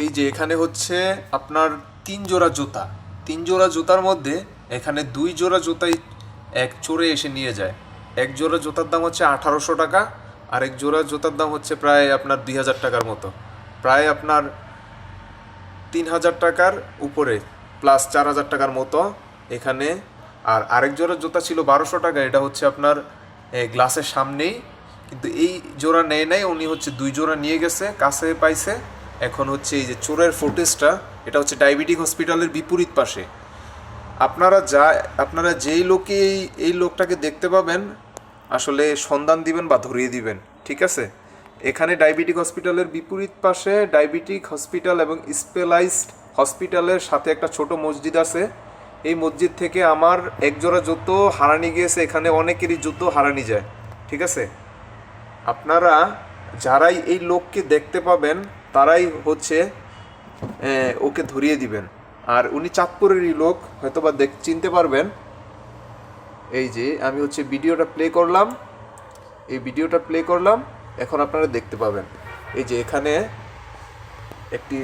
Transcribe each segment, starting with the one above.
এই যে এখানে হচ্ছে আপনার তিন জোড়া জুতা। তিন জোড়া জুতার মধ্যে এখানে দুই জোড়া জুতাই এক চোরে এসে নিয়ে যায়। এক জোড়া জুতার দাম হচ্ছে আঠারোশো টাকা আর এক জোড়া জুতার দাম হচ্ছে প্রায় আপনার দুই হাজার টাকার মতো। প্রায় আপনার তিন হাজার টাকার উপরে প্লাস চার হাজার টাকার মতো এখানে। আর আরেক জোড়া জুতা ছিল বারোশো টাকা, এটা হচ্ছে আপনার গ্লাসের সামনেই। কিন্তু এই জোড়া নেয় নাই, উনি হচ্ছে দুই জোড়া নিয়ে গেছে, কাছে পাইছে। এখন হচ্ছে এই যে চোরের ফুটেজটা এটা হচ্ছে ডায়াবেটিক হসপিটালের বিপরীত পাশে। আপনারা যা, আপনারা যেই লোকে এই এই লোকটাকে দেখতে পাবেন, আসলে সন্ধান দিবেন বা ধরিয়ে দিবেন, ঠিক আছে? এখানে ডায়াবেটিক হসপিটালের বিপরীত পাশে ডায়াবেটিক হসপিটাল এবং স্পেলাইজড হসপিটালের সাথে একটা ছোট মসজিদ আছে। এই মসজিদ থেকে আমার একজোড়া জুতো হারানি গিয়েছে, এখানে অনেকেরই জুতো হারানি যায়, ঠিক আছে? আপনারা যারাই এই লোককে দেখতে পাবেন তারাই হচ্ছে ওকে ধরিয়ে দিবেন। আর উনি চাঁদপুরেরই লোক হয়তো বা দেখ, চিনতে পারবেন। এই যে, আমি হচ্ছে ভিডিওটা প্লে করলাম। এই ভিডিওটা প্লে করলাম, এখন আপনারা দেখতে পাবেন। এই যে, এখানে একটি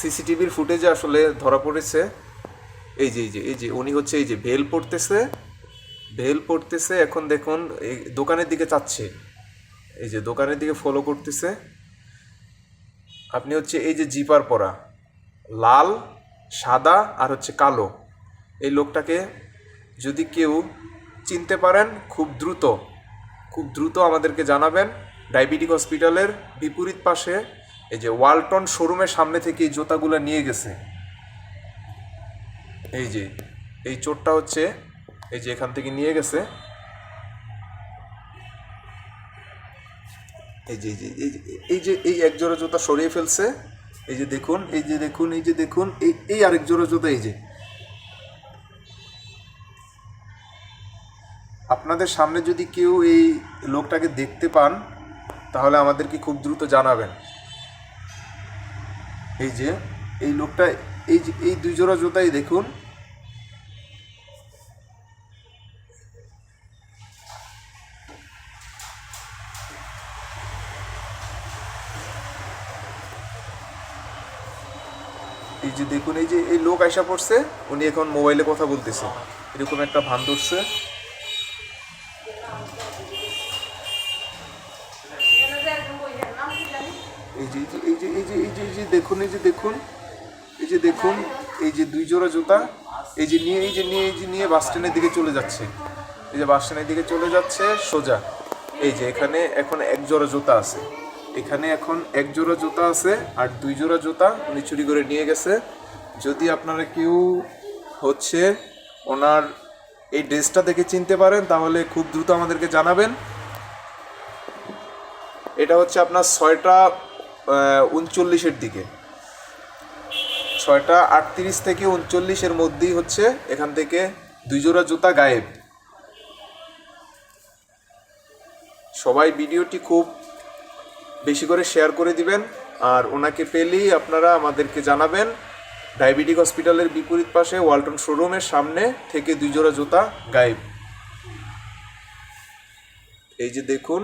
সিসিটিভির ফুটেজে আসলে ধরা পড়েছে। এই যে এই যে এই যে, উনি হচ্ছে এই যে, ভেল পড়তেছে। ভেল পড়তেছে, এখন দেখুন, এই দোকানের দিকে চাচ্ছে। এই যে, দোকানের দিকে ফলো করতেছে। আপনি হচ্ছে এই যে জিপার পরা, লাল, সাদা আর হচ্ছে কালো, এই লোকটাকে যদি কেউ চিনতে পারেন, খুব দ্রুত খুব দ্রুত আমাদেরকে জানাবেন। ডায়াবেটিক হসপিটালের বিপরীত পাশে এই যে ওয়ালটন শোরুমের সামনে থেকে এই জুতাগুলো নিয়ে গেছে। এই যে, এই চোরটা হচ্ছে এই যে এখান থেকে নিয়ে গেছে। এই যে এই যে, এই এক জোড়া জুতা সরিয়ে ফেলছে। এই যে দেখুন, এই যে দেখুন, এই যে দেখুন, এই এই আরেক জোড়া জুতা, এই যে। আপনাদের সামনে যদি কেউ এই লোকটাকে দেখতে পান, তাহলে আমাদেরকে খুব দ্রুত জানাবেন। এই যে, এই লোকটা, এই যে, এই দুই জোড়া জুতাই দেখুন এই যে দেখুন এই যে এই লোক আইসা পড়ছে উনি এখন মোবাইলে কথা বলতেছে এরকম একটা ভান ধরছে এই যে এই যে এই যে এই যে এই যে দেখুন এই যে দেখুন এই যে দেখুন এই যে দুই জোড়া জুতা এই যে নিয়ে এই যে নিয়ে এই যে নিয়ে বাস স্ট্যান্ডের দিকে চলে যাচ্ছে এই যে বাস স্ট্যান্ডের দিকে চলে যাচ্ছে সোজা এই যে এখানে এখন এক জোড়া জুতা আছে এখানে এখন এক জোড়া জুতা আছে আর দুই জোড়া জুতা উনি চুরি করে নিয়ে গেছে। যদি আপনারা কেউ হচ্ছে ওনার এই ড্রেসটা দেখে চিনতে পারেন, তাহলে খুব দ্রুত আমাদেরকে জানাবেন। এটা হচ্ছে আপনার ছয়টা উনচল্লিশের দিকে। ছয়টা আটত্রিশ থেকে উনচল্লিশের মধ্যেই হচ্ছে এখান থেকে দুই জোড়া জুতা গায়েব। সবাই ভিডিওটি খুব বেশি করে শেয়ার করে দিবেন। আর ওনাকে পেলেই আপনারা আমাদেরকে জানাবেন। ডায়াবেটিক হসপিটালের বিপরীত পাশে ওয়ালটন শোরুমের সামনে থেকে দুই জোড়া জুতা গায়েব। এই যে দেখুন